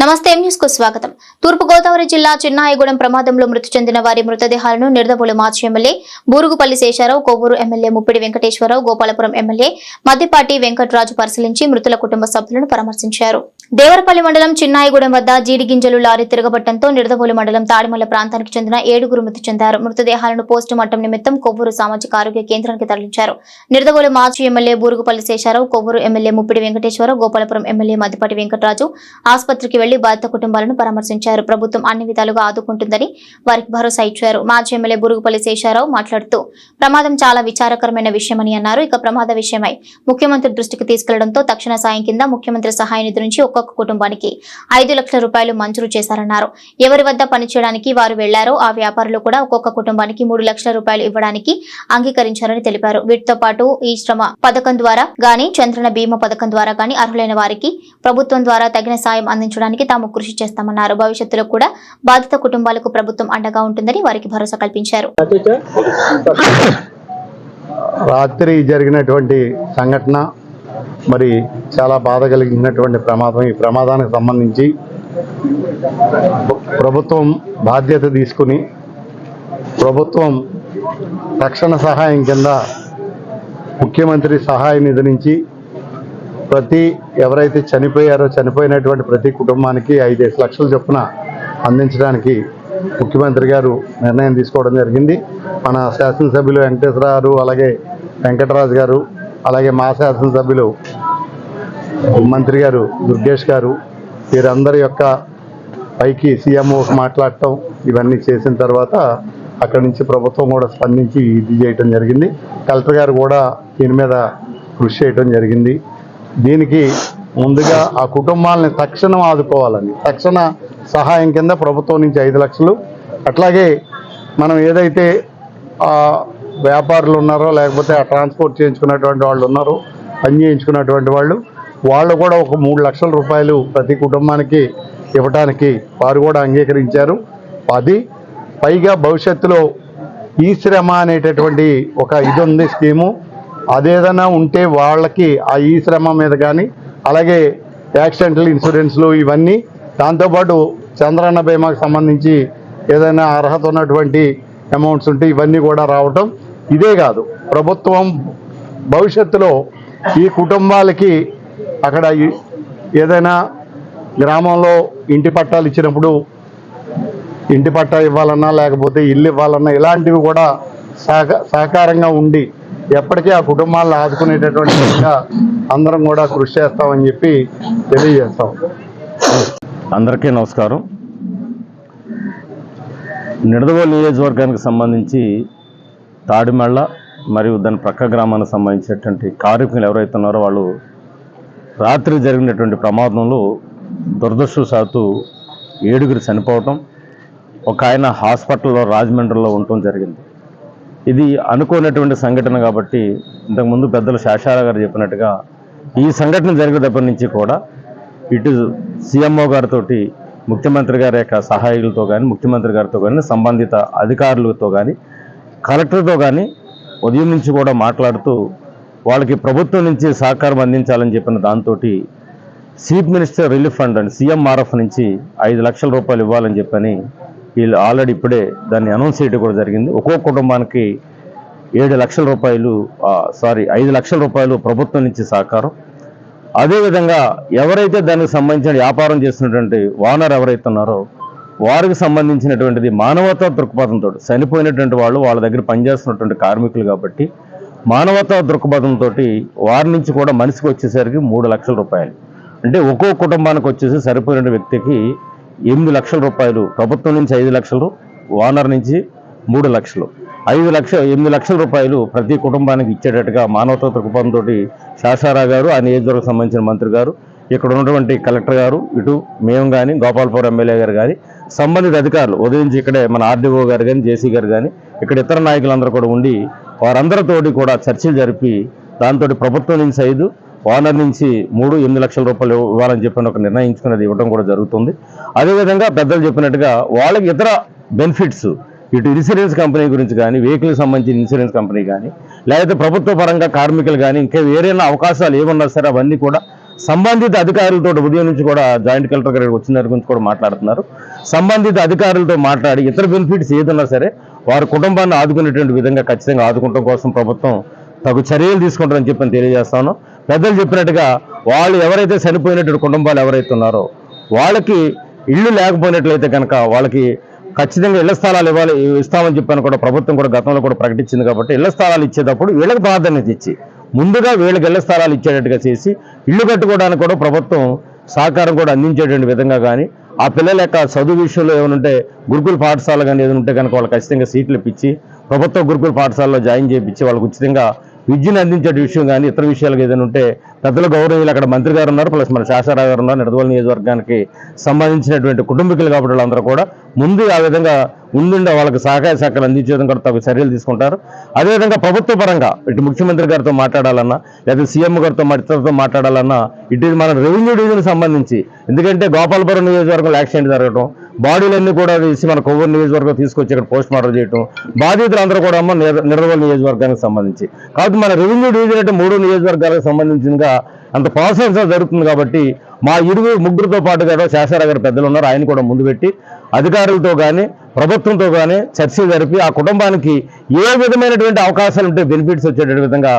నమస్తే ఎం న్యూస్కు స్వాగతం. తూర్పుగోదావరి జిల్లా చిన్నాయగూడెం ప్రమాదంలో మృతి చెందిన వారి మృతదేహాలను నిర్దవోలు మాజీ MLA Burugupalli Sesharao Kovvuru MLA Muppidi Venkateswararao Gopalapuram MLA Maddipati Venkatraju పరిశీలించి మృతుల కుటుంబ సభ్యులను పరామర్శించారు. దేవరపల్లి మండలం చిన్నాయిగూడెం వద్ద జీడిగింజలు లారీ తిరగబట్టంతో నిర్దవోలు మండలం తాడిమల్ల ప్రాంతానికి చెందిన ఏడుగురు మృతి చెందారు. మృతదేహాలను పోస్టు మార్టం నిమిత్తం కొవ్వూరు సామాజిక ఆరోగ్య కేంద్రానికి తరలించారు. నిడదవోలు మాజీ MLA Burugupalli Sesharao Kovvuru MLA Muppidi Venkateswararao Gopalapuram MLA Maddipati Venkataraju ఆసుపత్రికి వెళ్ళి బాధిత కుటుంబాలను పరామర్శించారు. ప్రభుత్వం అన్ని విధాలుగా ఆదుకుంటుందని వారికి భరోసా ఇచ్చారు. మాజీ ఎమ్మెల్యే బురుగుపల్లి శేషారావు మాట్లాడుతూ ప్రమాదం చాలా విచారకరమైన విషయమని అన్నారు. ఇక ప్రమాద విషయమై ముఖ్యమంత్రి దృష్టికి తీసుకెళ్ళడంతో తక్షణ సాయం కింద ముఖ్యమంత్రి సహాయ నిధి నుంచి ఒక్కొక్క కుటుంబానికి ఐదు లక్షల రూపాయలు మంజూరు చేశారన్నారు. ఎవరి వద్ద పనిచేయడానికి వారు వెళ్ళారో ఆ వ్యాపారులు కూడా ఒక్కొక్క కుటుంబానికి మూడు లక్షల రూపాయలు ఇవ్వడానికి అంగీకరించారని తెలిపారు. వీటితో పాటు ఈ శ్రమ పథకం ద్వారా గాని చంద్రన బీమా పథకం ద్వారా గాని అర్హులైన వారికి ప్రభుత్వం ద్వారా తగిన సాయం అందించడానికి తాము కృషి చేస్తామన్నారు. భవిష్యత్తులో కూడా బాధిత కుటుంబాలకు ప్రభుత్వం అండగా ఉంటుందని వారికి భరోసా కల్పించారు. రాత్రి జరిగినటువంటి సంఘటన మరి చాలా బాధ కలిగినటువంటి ప్రమాదం. ఈ ప్రమాదానికి సంబంధించి ప్రభుత్వం బాధ్యత తీసుకుని ప్రభుత్వం రక్షణ సహాయం కింద ముఖ్యమంత్రి సహాయ నిధి నుంచి ప్రతి ఎవరైతే చనిపోయారో చనిపోయినటువంటి ప్రతి కుటుంబానికి ఐదేసి లక్షల చొప్పున అందించడానికి ముఖ్యమంత్రి గారు నిర్ణయం తీసుకోవడం జరిగింది. మన శాసనసభ్యులు వెంకటేశ్వర గారు అలాగే వెంకటరాజు గారు అలాగే మా శాసనసభ్యులు మంత్రి గారు దుర్గేష్ గారు వీరందరి యొక్క పైకి సీఎంఓ మాట్లాడటం ఇవన్నీ చేసిన తర్వాత అక్కడి నుంచి ప్రభుత్వం కూడా స్పందించి ఇది చేయటం జరిగింది. కలెక్టర్ గారు కూడా దీని మీద కృషి చేయటం జరిగింది. దీనికి ముందుగా ఆ కుటుంబాలని తక్షణం ఆదుకోవాలని తక్షణ సహాయం కింద ప్రభుత్వం నుంచి ఐదు లక్షలు. అట్లాగే మనం ఏదైతే వ్యాపారులు ఉన్నారో లేకపోతే ఆ ట్రాన్స్పోర్ట్ చేయించుకున్నటువంటి వాళ్ళు ఉన్నారో పని చేయించుకున్నటువంటి వాళ్ళు వాళ్ళు కూడా ఒక మూడు లక్షల రూపాయలు ప్రతి కుటుంబానికి ఇవ్వటానికి వారు కూడా అంగీకరించారు. అది పైగా భవిష్యత్తులో ఈ శ్రమ అనేటటువంటి ఒక ఇది ఉంది స్కీము. అదేదైనా ఉంటే వాళ్ళకి ఆ ఈ శ్రమ మీద కానీ అలాగే యాక్సిడెంటల్ ఇన్సూరెన్స్లు ఇవన్నీ దాంతోపాటు చంద్రన్న బీమాకు సంబంధించి ఏదైనా అర్హత ఉన్నటువంటి అమౌంట్స్ ఉంటే ఇవన్నీ కూడా రావటం ఇదే కాదు. ప్రభుత్వం భవిష్యత్తులో ఈ కుటుంబాలకి అక్కడ ఏదైనా గ్రామంలో ఇంటి పట్టాలు ఇచ్చినప్పుడు ఇంటి పట్టా ఇవ్వాలన్నా లేకపోతే ఇల్లు ఇవ్వాలన్నా ఇలాంటివి కూడా సహక సహకారంగా ఉండి ఎప్పటికీ ఆ కుటుంబాలను ఆదుకునేటటువంటి విధంగా అందరం కూడా కృషి చేస్తామని చెప్పి తెలియజేస్తాం. అందరికీ నమస్కారం. నిడదవోలు నియోజకవర్గానికి సంబంధించి తాడిమళ్ళ మరియు దాని ప్రక్క గ్రామానికి సంబంధించినటువంటి కార్మికులు ఎవరైతే ఉన్నారో వాళ్ళు రాత్రి జరిగినటువంటి ప్రమాదంలో దురదృష్టవశాత్తు ఏడుగురు చనిపోవటం ఒక ఆయన హాస్పిటల్లో రాజమండ్రిలో ఉండటం జరిగింది. ఇది అనుకోనటువంటి సంఘటన కాబట్టి ఇంతకుముందు పెద్దలు శాషారా గారు చెప్పినట్టుగా ఈ సంఘటన జరిగేటప్పటి నుంచి కూడా ఇటు సీఎంఓ గారితో ముఖ్యమంత్రి గారి యొక్క సహాయకులతో కానీ ముఖ్యమంత్రి గారితో కానీ సంబంధిత అధికారులతో కానీ కలెక్టర్తో కానీ ఉదయం నుంచి కూడా మాట్లాడుతూ వాళ్ళకి ప్రభుత్వం నుంచి సహకారం అందించాలని చెప్పిన దాంతో chief minister relief fund and CMRF నుంచి ఐదు లక్షల రూపాయలు ఇవ్వాలని చెప్పని వీళ్ళు ఆల్రెడీ ఇప్పుడే దాన్ని అనౌన్స్ చేయడం కూడా జరిగింది. ఒక్కో కుటుంబానికి ఏడు లక్షల రూపాయలు సారీ ఐదు లక్షల రూపాయలు ప్రభుత్వం నుంచి సహకారం. అదేవిధంగా ఎవరైతే దానికి సంబంధించిన వ్యాపారం చేస్తున్నటువంటి ఓనర్ ఎవరైతే ఉన్నారో వారికి సంబంధించినటువంటిది మానవతా దృక్పథంతో చనిపోయినటువంటి వాళ్ళు వాళ్ళ దగ్గర పనిచేస్తున్నటువంటి కార్మికులు కాబట్టి మానవతా దృక్పథంతో వారి నుంచి కూడా మనిషికి వచ్చేసరికి మూడు లక్షల రూపాయలు. అంటే ఒక్కో కుటుంబానికి వచ్చేసి సరిపోయిన వ్యక్తికి ఎనిమిది లక్షల రూపాయలు ప్రభుత్వం నుంచి ఐదు లక్షలు ఓనర్ నుంచి మూడు లక్షలు. ఐదు లక్షల ఎనిమిది లక్షల రూపాయలు ప్రతి కుటుంబానికి ఇచ్చేటట్టుగా మానవతా దృక్పథంతో శాసారా గారు ఆ నియోజకవర్గం సంబంధించిన మంత్రి గారు ఇక్కడ ఉన్నటువంటి కలెక్టర్ గారు ఇటు మేము కానీ గోపాల్పూర్ ఎమ్మెల్యే గారు కానీ సంబంధిత అధికారులు ఉదయం నుంచి ఇక్కడే మన ఆర్డీఓ గారు కానీ జేసీ గారు కానీ ఇక్కడ ఇతర నాయకులందరూ కూడా ఉండి వారందరితోటి కూడా చర్చలు జరిపి దాంతో ప్రభుత్వం నుంచి ఐదు ఓనర్ నుంచి మూడు ఎనిమిది లక్షల రూపాయలు ఇవ్వాలని చెప్పిన ఒక నిర్ణయించుకున్నది ఇవ్వడం కూడా జరుగుతుంది. అదేవిధంగా పెద్దలు చెప్పినట్టుగా వాళ్ళకి ఇతర బెనిఫిట్స్ ఇటు ఇన్సూరెన్స్ కంపెనీ గురించి కానీ వెహికల్కి సంబంధించిన ఇన్సూరెన్స్ కంపెనీ కానీ లేకపోతే ప్రభుత్వ పరంగా కార్మికులు కానీ ఇంకా వేరైనా అవకాశాలు ఏమన్నా సరే అవన్నీ కూడా సంబంధిత అధికారులతో ఉదయం నుంచి కూడా జాయింట్ కలెక్టర్ గారు వచ్చిన దగ్గర నుంచి కూడా మాట్లాడుతున్నారు. సంబంధిత అధికారులతో మాట్లాడి ఇతర బెనిఫిట్స్ ఏదన్నా సరే వారి కుటుంబాన్ని ఆదుకునేటువంటి విధంగా ఖచ్చితంగా ఆదుకుంటాం కోసం ప్రభుత్వం తగు చర్యలు తీసుకుంటారని చెప్పి తెలియజేస్తాను పెద్దలు చెప్పినట్టుగా వాళ్ళు ఎవరైతే చనిపోయినటువంటి కుటుంబాలు ఎవరైతే ఉన్నారో వాళ్ళకి ఇళ్ళు లేకపోయినట్లయితే కనుక వాళ్ళకి ఖచ్చితంగా ఇళ్ళ స్థలాలు ఇవ్వాలి ఇస్తామని చెప్పాను కూడా ప్రభుత్వం కూడా గతంలో కూడా ప్రకటించింది కాబట్టి ఇళ్ళ స్థలాలు ఇచ్చేటప్పుడు వీళ్ళకి ప్రాధాన్యత ఇచ్చి ముందుగా వీళ్ళకి ఇళ్ళ స్థలాలు ఇచ్చేటట్టుగా చేసి ఇల్లు కట్టుకోవడానికి కూడా ప్రభుత్వం సహకారం కూడా అందించేటువంటి విధంగా కానీ ఆ పిల్లల యొక్క చదువు విషయంలో ఏమైనా ఉంటే గురుకుల పాఠశాల కానీ ఏదైనా ఉంటే కనుక వాళ్ళు ఖచ్చితంగా సీట్లు ఇప్పించి ప్రభుత్వ గురుకుల పాఠశాలలో జాయిన్ చేయించి వాళ్ళకి ఉచితంగా విద్యను అందించే విషయం కానీ ఇతర విషయాలు ఏదైనా ఉంటే పెద్దలు గౌరవీయులు అక్కడ మంత్రి గారు ఉన్నారు ప్లస్ మన శాసనరావు గారు ఉన్నారు నిడదవోలు నియోజకవర్గానికి సంబంధించినటువంటి కుటుంబీకులు కాబట్టి వాళ్ళందరూ కూడా ముందు ఆ విధంగా ముందుండే వాళ్ళకి సహకార శాఖలు అందించే కూడా తగు చర్యలు తీసుకుంటారు. అదేవిధంగా ప్రభుత్వ పరంగా ఇటు ముఖ్యమంత్రి గారితో మాట్లాడాలన్నా లేదా సీఎం గారితో మా ఇతరులతో మాట్లాడాలన్నా ఇటు మన రెవెన్యూ డివిజన్ సంబంధించి ఎందుకంటే గోపాలపురం నియోజకవర్గంలో యాక్సిడెంట్ జరగడం బాడీలన్నీ కూడా వేసి మన కొవ్వూరు నియోజకవర్గం తీసుకొచ్చి ఇక్కడ పోస్ట్ మార్టం చేయడం బాధితులందరూ కూడా అమ్మ నిర్మల్ నియోజకవర్గానికి సంబంధించి. కాబట్టి మన రెవెన్యూ డివిజన్ అంటే మూడు నియోజకవర్గాలకు సంబంధించినగా అంత ప్రాసెస్ జరుగుతుంది కాబట్టి మా ఇరువు ముగ్గురితో పాటుగా శాసరా గారు పెద్దలు ఉన్నారు. ఆయన కూడా ముందు పెట్టి అధికారులతో కానీ ప్రభుత్వంతో కానీ చర్చలు జరిపి ఆ కుటుంబానికి ఏ విధమైనటువంటి అవకాశాలు ఉంటే బెనిఫిట్స్ వచ్చేటటువంటి విధంగా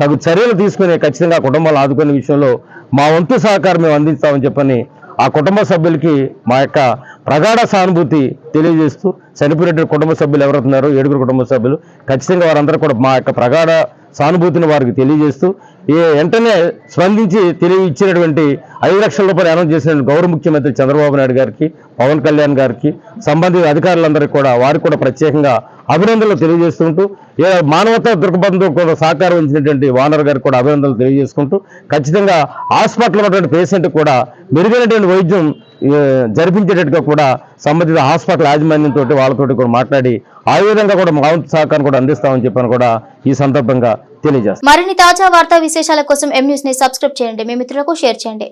తగు చర్యలు తీసుకుని ఖచ్చితంగా కుటుంబాలు ఆదుకునే విషయంలో మా వంతు సహకారం మేము అందిస్తామని చెప్పని ఆ కుటుంబ సభ్యులకి మా యొక్క ప్రగాఢ సానుభూతి తెలియజేస్తూ చనిపోయినటువంటి కుటుంబ సభ్యులు ఎవరుతున్నారో ఏడుగురు కుటుంబ సభ్యులు ఖచ్చితంగా వారందరూ కూడా మా యొక్క ప్రగాఢ సానుభూతిని వారికి తెలియజేస్తూ ఈ వెంటనే స్పందించి తెలియ ఇచ్చినటువంటి ఐదు లక్షల రూపాయలు అనౌన్స్ చేసిన గౌరవ ముఖ్యమంత్రి చంద్రబాబు నాయుడు గారికి పవన్ కళ్యాణ్ గారికి సంబంధిత అధికారులందరికీ కూడా వారికి కూడా ప్రత్యేకంగా అభినందనలు తెలియజేస్తుంటూ ఏ మానవతా దృక్పథంతో కూడా సహకారం ఇచ్చినటువంటి వానర్ గారికి కూడా అభినందనలు తెలియజేసుకుంటూ ఖచ్చితంగా హాస్పిటల్లో ఉన్నటువంటి పేషెంట్ కూడా మెరుగైనటువంటి వైద్యం జరిపించేటట్టుగా కూడా సంబంధిత హాస్పిటల్ యాజమాన్యంతో వాళ్ళతోటి కూడా మాట్లాడి ఆ విధంగా కూడా మా సహకారం కూడా అందిస్తామని చెప్పని కూడా ఈ సందర్భంగా తెలియజేస్తాం. మరిన్ని తాజా వార్తా విశేషాల కోసం ఎం న్యూస్ని సబ్స్క్రైబ్ చేయండి. మీ మిత్రులకు షేర్ చేయండి.